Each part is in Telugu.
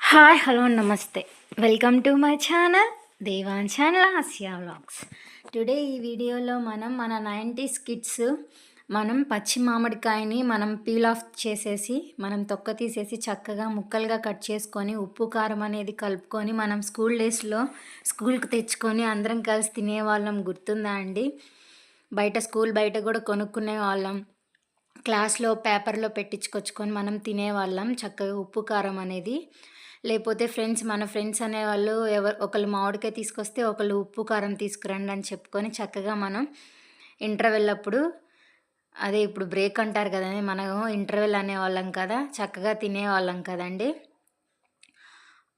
Hi hello namaste. Welcome to my channel Devan channel Asia vlogs. Today ఈ వీడియోలో మనం మన నైంటీస్ కిడ్స్ మనం పచ్చి మామిడికాయని మనం పీల్ ఆఫ్ చేసేసి మనం తొక్క తీసేసి చక్కగా ముక్కలుగా కట్ చేసుకొని ఉప్పు కారం అనేది కలుపుకొని మనం స్కూల్ డేస్లో స్కూల్కి తెచ్చుకొని అందరం కలిసి తినేవాళ్ళం. గుర్తుందా అండి? బయట స్కూల్ బయట కూడా కొనుక్కునే వాళ్ళం. క్లాస్లో పేపర్లో పెట్టించుకొచ్చుకొని మనం తినేవాళ్ళం. చక్కగా ఉప్పు కారం అనేది. లేకపోతే ఫ్రెండ్స్ మన ఫ్రెండ్స్ అనేవాళ్ళు ఎవరు ఒకళ్ళు మామిడికాయ తీసుకొస్తే ఒకళ్ళు ఉప్పు కారం తీసుకురండి అని చెప్పుకొని చక్కగా మనం ఇంటర్వెల్ అప్పుడు అదే ఇప్పుడు బ్రేక్ అంటారు కదండి మనం ఇంటర్వెల్ అనేవాళ్ళం కదా చక్కగా తినేవాళ్ళం కదండి.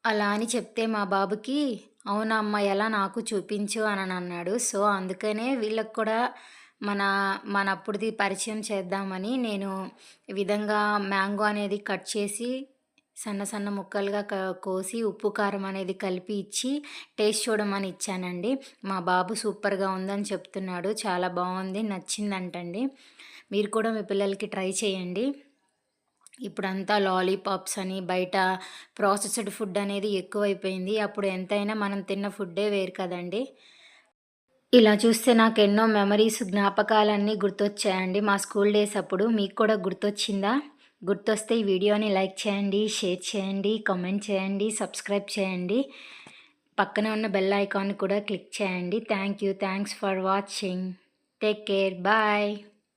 అలా అని చెప్తే మా బాబుకి అవునా అమ్మ ఎలా నాకు చూపించు అని అన్నాడు. సో అందుకనే వీళ్ళకి కూడా మన మన అప్పుడుది పరిచయం చేద్దామని నేను విధంగా మ్యాంగో అనేది కట్ చేసి సన్న సన్న ముక్కలుగా కోసి ఉప్పు కారం అనేది కలిపి ఇచ్చి టేస్ట్ చూడమని ఇచ్చానండి. మా బాబు సూపర్గా ఉందని చెప్తున్నాడు. చాలా బాగుంది నచ్చిందంటండి. మీరు కూడా మీ పిల్లలకి ట్రై చేయండి. ఇప్పుడంతా లాలీపాప్స్ అని బయట ప్రాసెస్డ్ ఫుడ్ అనేది ఎక్కువైపోయింది. అప్పుడు ఎంతైనా మనం తిన్న ఫుడ్డే వేరు కదండి. ఇలా చూస్తే నాకు ఎన్నో మెమరీస్ జ్ఞాపకాలన్నీ గుర్తొచ్చాయండి. మా స్కూల్ డేస్ అప్పుడు మీకు కూడా గుర్తొచ్చిందా? గుర్తొస్తే ఈ వీడియోని లైక్ చేయండి షేర్ చేయండి కామెంట్ చేయండి సబ్స్క్రైబ్ చేయండి. పక్కన ఉన్న బెల్ ఐకాన్ కూడా క్లిక్ చేయండి. Thank you. Thanks for watching. Take care. Bye.